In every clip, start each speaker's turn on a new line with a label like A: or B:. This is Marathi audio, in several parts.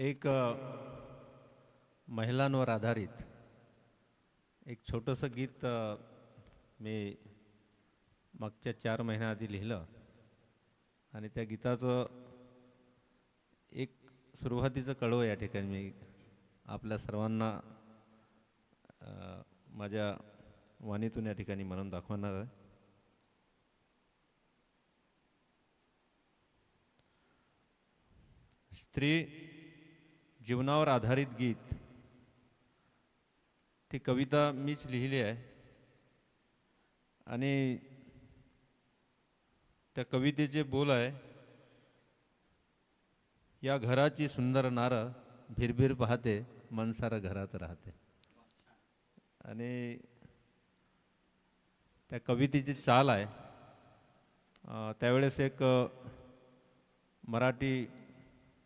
A: एक महिलांवर आधारित एक छोटंसं गीत मी मागच्या चार महिन्याआधी लिहिलं आणि त्या गीताचं एक सुरुवातीचं कळव या ठिकाणी मी आपल्या सर्वांना माझ्या वाणीतून या ठिकाणी म्हणून दाखवणार आहे. स्त्री जीवनावर आधारित गीत. ती कविता मीच लिहिली आहे. आणि त्या कवितेचे बोल आहे या घराची सुंदर नारा भिरभिर पाहते मनसारा घरात राहते. आणि त्या कवितेची चाल आहे त्यावेळेस एक मराठी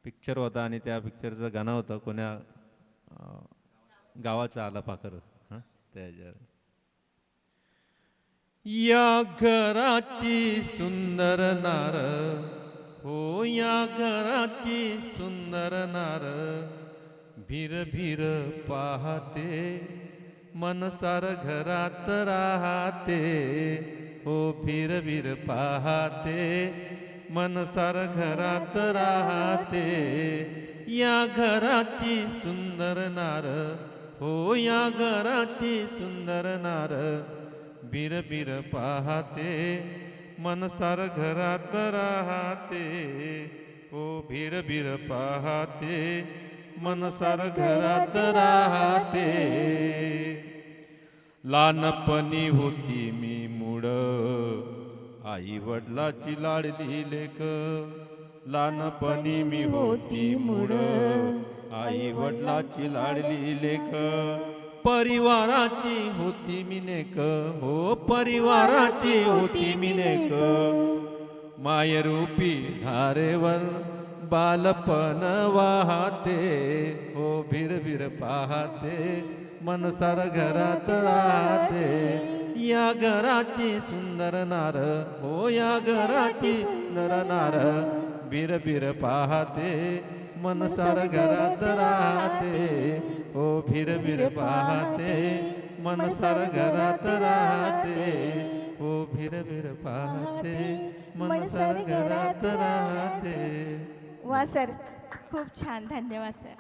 A: पिक्चर होता आणि त्या पिक्चरचं गाणं होतं कोण्या गावाचा आला पाकर हं त्या या घराची सुंदर नार हो या घराची सुंदर नार भीर भीर पाहते मनसार घरात राहते हो भीर भीर पाहते मनसार घरात राहते. या घराची सुंदर नार हो या घराची सुंदर नार बिर बिर पाहते. मनसार घरात राहते हो भीर भीर पाहते. मनसार घरात राहते. लहानपणी होती मी मुड आई वडिलाची लाडली लेक लहानपणी मी होती मूड आई वडिलाची लाडली लेक परिवाराची होती मी नेक. हो परिवाराची होती मी नेक. मायरूपी धारेवर बालपण वाहते. हो भीर भीर पाहते. मनसार घरात राहते. या घराची सुंदर नार हो या घराची सुंदर नार. बीर बीर पाहते मनसार घरात राहते. हो भीर भीर पाहते मनसार घरात राहते. हो भीर भीर पाहते मनसार घरात राहते.
B: वा सर खूप छान. धन्यवाद सर.